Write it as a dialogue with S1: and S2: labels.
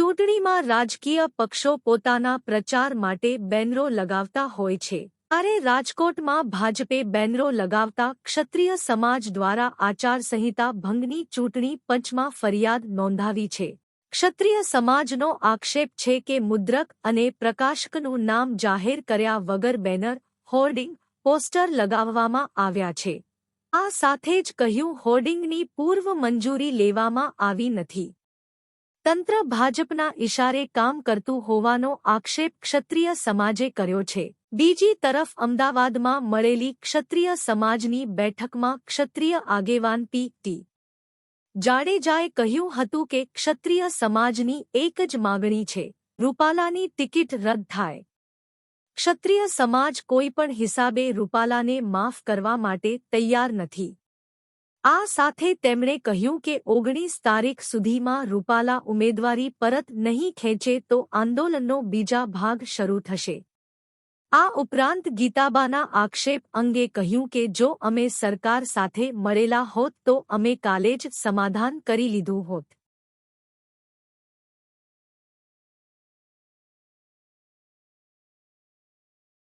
S1: ચૂંટણીમાં રાજકીય પક્ષો પોતાના પ્રચાર માટે બેનરો લગાવતા હોય છે. ત્યારે રાજકોટમાં ભાજપે બેનરો લગાવતા ક્ષત્રિય સમાજ દ્વારા આચારસંહિતા ભંગની ચૂંટણી પંચમાં ફરિયાદ નોંધાવી છે. ક્ષત્રિય સમાજનો આક્ષેપ છે કે મુદ્રક અને પ્રકાશકનું નામ જાહેર કર્યા વગર બેનર, હોર્ડિંગ, પોસ્ટર લગાવવામાં આવ્યા છે. આ સાથે જ કહ્યું, હોર્ડિંગની પૂર્વ મંજૂરી લેવામાં આવી નથી. તંત્ર ભાજપના ઇશારે કામ કરતું હોવાનો આક્ષેપ ક્ષત્રિય સમાજે કર્યો છે. બીજી તરફ અમદાવાદમાં મળેલી ક્ષત્રિય સમાજની બેઠકમાં ક્ષત્રિય આગેવાન પી. ટી. જાડેજાએ કહ્યું હતું કે ક્ષત્રિય સમાજની એક જ માગણી છે, રૂપાલાની ટિકિટ રદ થાય. ક્ષત્રિય સમાજ કોઈ પણ હિસાબે રૂપાલાને માફ કરવા માટે તૈયાર નથી. આ સાથે તેમણે કહ્યું કે ઓગણીસ તારીખ સુધીમાં રૂપાલા ઉમેદવારી પરત નહીં ખેંચે તો આંદોલનનો બીજા ભાગ શરૂ થશે. આ ઉપરાંત ગીતાબાના આક્ષેપ અંગે કહ્યું કે જો અમે સરકાર સાથે મળેલા હોત તો અમે કાલે જ સમાધાન કરી લીધું હોત.